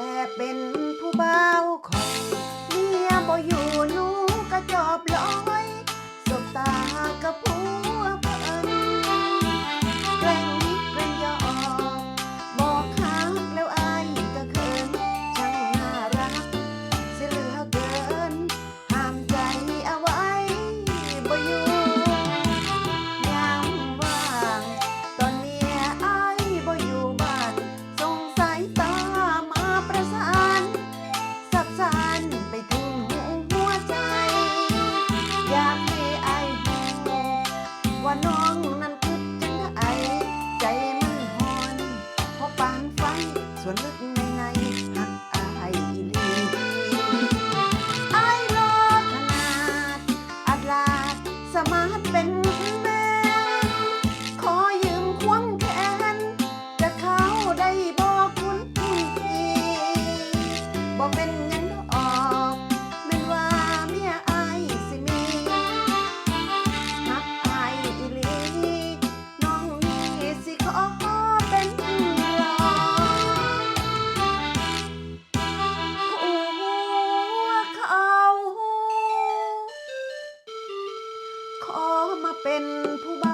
แต่เป็นผู้เบาของ น้องนั้นคิดจังไอใจมันหอนเพปานฟังส่วนลึกในในหักอายอีลีอารขนาดอัดลาดสมาร์เป็น เป็นผู้บ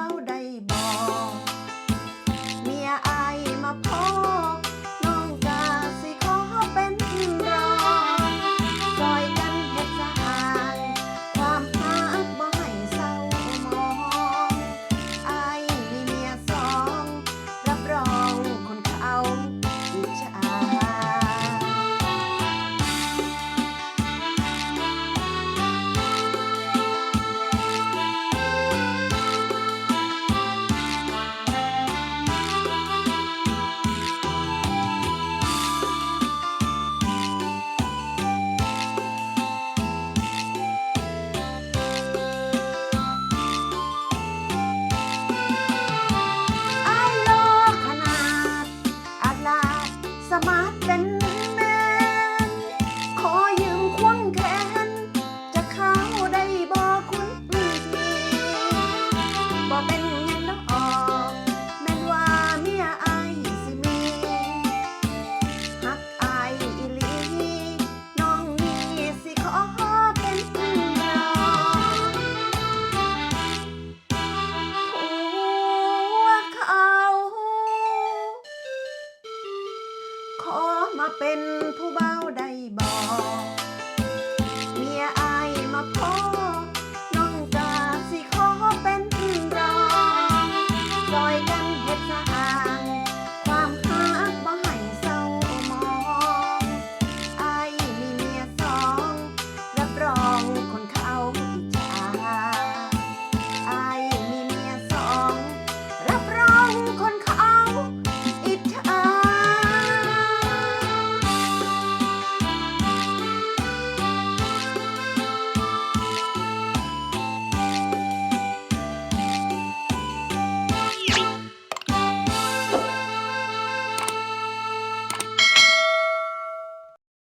เป็นผู้เบาได